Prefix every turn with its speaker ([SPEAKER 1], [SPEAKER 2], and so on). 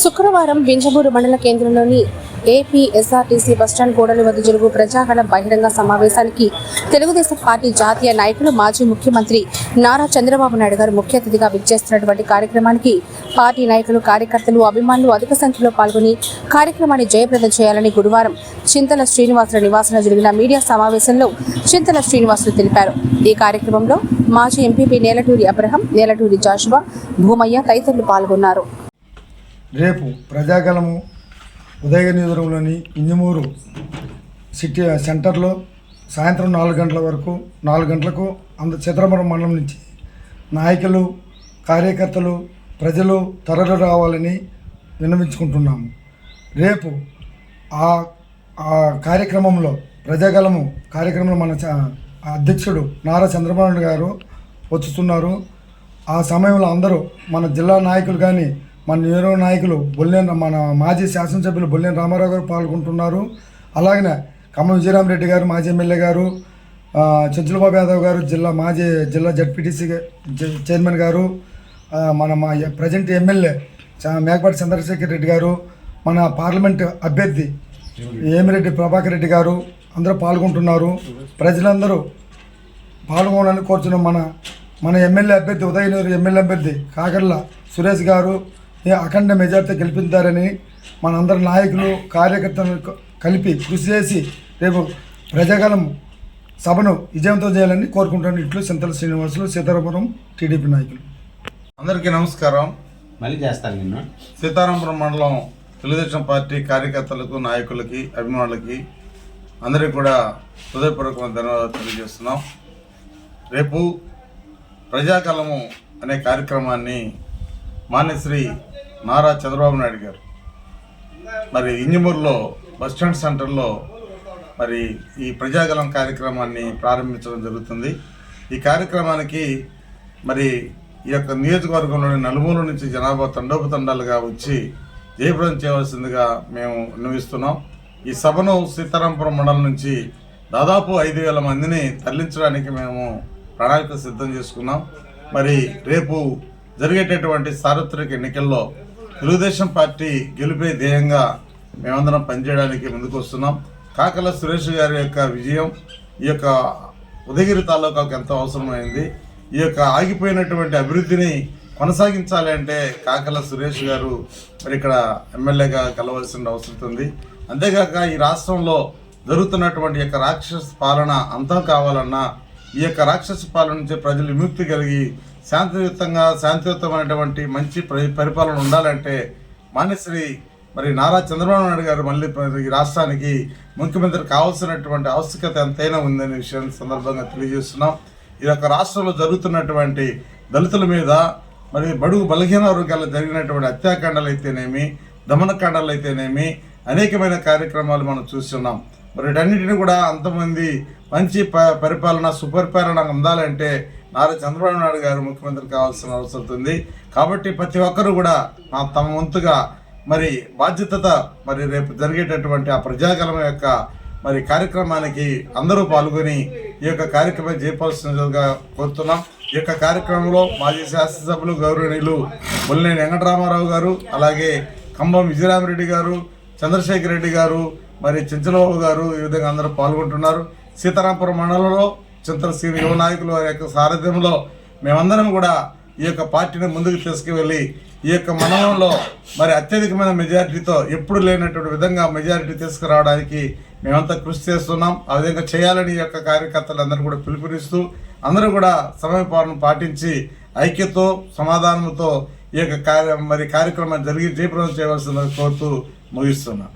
[SPEAKER 1] శుక్రవారం బింజమూరు మండల కేంద్రంలోని ఏపీ ఎస్ఆర్టీసీ బస్టాండ్ గోడల వద్ద జరుగు ప్రజాగళం బహిరంగ సమావేశానికి తెలుగుదేశం పార్టీ జాతీయ నాయకులు మాజీ ముఖ్యమంత్రి నారా చంద్రబాబు నాయుడు గారు ముఖ్య అతిథిగా విచ్చేస్తున్నటువంటి కార్యక్రమానికి పార్టీ నాయకులు కార్యకర్తలు అభిమానులు అధిక సంఖ్యలో పాల్గొని కార్యక్రమాన్ని జయప్రదం చేయాలని గురువారం చింతల శ్రీనివాసుల నివాసంలో జరిగిన మీడియా సమావేశంలో చింతల శ్రీనివాసులు తెలిపారు. ఈ కార్యక్రమంలో మాజీ MPP Nelaturi Abraham Nelaturi Joshua Bhumayya తదితరులు పాల్గొన్నారు.
[SPEAKER 2] రేపు ప్రజాగలము ఉదయనిధురంలోని ఇంజమూరు సిటీ సెంటర్లో సాయంత్రం నాలుగు గంటల వరకు నాలుగు గంటలకు అంద చిత్రపురం మండలం నుంచి నాయకులు కార్యకర్తలు ప్రజలు తరలి రావాలని విన్నవించుకుంటున్నాము. రేపు ఆ ఆ కార్యక్రమంలో ప్రజాగలము కార్యక్రమంలో మన చ- అధ్యక్షుడు నారా చంద్రబాబు గారు వచ్చుతున్నారు. ఆ సమయంలో అందరూ మన జిల్లా నాయకులు కానీ మన నియోజక నాయకులు బొల్లెన్ మన మాజీ శాసనసభ్యులు బొల్లెన్ రామారావు గారు పాల్గొంటున్నారు. అలాగనే ఖమ్మం విజయరామరెడ్డి గారు మాజీ ఎమ్మెల్యే గారు చంచులబాబు యాదవ్ గారు జిల్లా మాజీ జిల్లా జడ్పీటీసీ చైర్మన్ గారు మన మా ప్రజెంట్ ఎమ్మెల్యే మేకపాటి చంద్రశేఖర్ రెడ్డి గారు మన పార్లమెంట్ అభ్యర్థి ఏమిరెడ్డి ప్రభాకర్ రెడ్డి గారు అందరూ పాల్గొంటున్నారు. ప్రజలందరూ పాల్గొనాలని కోరుతున్నాం మన మన ఎమ్మెల్యే అభ్యర్థి ఉదయనూరు ఎమ్మెల్యే అభ్యర్థి కాకర్ల సురేష్ గారు అఖండ మెజార్టీ గెలిపిస్తారని మనందరి నాయకులు కార్యకర్తలు క- కలిపి కృషి చేసి రేపు ప్రజాగలం సభను విజయవంతం చేయాలని కోరుకుంటున్నాను. ఇట్లు చింతల శ్రీనివాసులు సీతారాపురం టీడీపీ నాయకులు.
[SPEAKER 3] అందరికీ నమస్కారం.
[SPEAKER 4] మళ్ళీ చేస్తాను నిన్ను.
[SPEAKER 3] సీతారామపురం మండలం తెలుగుదేశం పార్టీ కార్యకర్తలకు నాయకులకి అభిమానులకి అందరికీ కూడా హృదయపూర్వకమైన ధన్యవాదాలు తెలియజేస్తున్నాం. రేపు ప్రజాకలము అనే కార్యక్రమాన్ని మాన్యశ్రీ నారా చంద్రబాబు నాయుడు గారు. మరి ఇంజమూరులో బస్టాండ్ సెంటర్లో మరి ఈ ప్రజాగలం కార్యక్రమాన్ని ప్రారంభించడం జరుగుతుంది. ఈ కార్యక్రమానికి మరి ఈ యొక్క నియోజకవర్గంలోని నలుమూల నుంచి జనాభా తండోపతండాలుగా వచ్చి జయప్రదం చేయవలసిందిగా మేము విన్నవిస్తున్నాం. ఈ సభను సీతారాంపురం మండలం నుంచి దాదాపు ఐదు వేల మందిని తరలించడానికి మేము ప్రణాళిక సిద్ధం చేసుకున్నాం. మరి రేపు జరిగేటటువంటి సార్వత్రిక ఎన్నికల్లో తెలుగుదేశం పార్టీ గెలిపే ధ్యేయంగా మేమందరం పనిచేయడానికి ముందుకు వస్తున్నాం. కాకల సురేష్ గారి యొక్క విజయం ఈ యొక్క ఉదయగిరి తాలూకాకు ఎంతో అవసరమైంది. ఈ యొక్క ఆగిపోయినటువంటి అభివృద్ధిని కొనసాగించాలి అంటే కాకల సురేష్ గారు మరి ఇక్కడ ఎమ్మెల్యేగా కలవలసిన అవసరం ఉంది. అంతేకాక ఈ రాష్ట్రంలో జరుగుతున్నటువంటి యొక్క రాక్షస పాలన అంతం కావాలన్నా ఈ యొక్క రాక్షస పాలన నుంచి ప్రజలు విముక్తి కలిగి శాంతియుతంగా శాంతియుతమైనటువంటి మంచి పరి- పరిపాలన ఉండాలంటే మాన్యశ్రీ మరి నారా చంద్రబాబు నాయుడు గారు మళ్ళీ ఈ రాష్ట్రానికి ముఖ్యమంత్రి కావాల్సినటువంటి ఆవశ్యకత ఎంతైనా ఉందనే విషయాన్ని సందర్భంగా తెలియజేస్తున్నాం. ఈ యొక్క రాష్ట్రంలో జరుగుతున్నటువంటి దళితుల మీద మరి బడుగు బలహీన వర్గాల్లో జరిగినటువంటి హత్యాకాండాలు అయితేనేమి దమనకాండాలు అయితేనేమి అనేకమైన కార్యక్రమాలు మనం చూస్తున్నాం. వీటన్నిటిని కూడా అంతమంది మంచి ప- పరిపాలన సుపరిపాలన అందాలంటే నారా చంద్రబాబు నాయుడు గారు ముఖ్యమంత్రి కావాల్సిన అవసరం ఉంది. కాబట్టి ప్రతి ఒక్కరూ కూడా నా తమ వంతుగా మరి బాధ్యత మరి రేపు జరిగేటటువంటి ఆ ప్రజాగలం యొక్క మరి కార్యక్రమానికి అందరూ పాల్గొని ఈ యొక్క కార్యక్రమం చేయవలసిందిగా కోరుతున్నాం. ఈ యొక్క కార్యక్రమంలో మాజీ శాసనసభ్యులు గౌరవనీయులు బొల్లినేని వెంకటరామారావు గారు అలాగే ఖమ్మం విజయరామరెడ్డి గారు చంద్రశేఖర్ రెడ్డి గారు మరి చెంచలబాబు గారు ఈ విధంగా అందరూ పాల్గొంటున్నారు. సీతారాంపురం మండలంలో చింతల సీని యువ నాయకుల వారి యొక్క సారథ్యంలో మేమందరం కూడా ఈ యొక్క పార్టీని ముందుకు తీసుకువెళ్ళి ఈ యొక్క మండలంలో మరి అత్యధికమైన మెజారిటీతో ఎప్పుడు లేనటువంటి విధంగా మెజారిటీ తీసుకురావడానికి మేమంతా కృషి చేస్తున్నాం. ఆ విధంగా చేయాలని ఈ యొక్క కార్యకర్తలందరూ కూడా పిలుపునిస్తూ అందరూ కూడా సమయపాలను పాటించి ఐక్యతో సమాధానంతో ఈ యొక్క కార్య మరి కార్యక్రమాన్ని జరిగి జయప్రదం చేయవలసిందని కోరుతూ ముగిస్తున్నాం.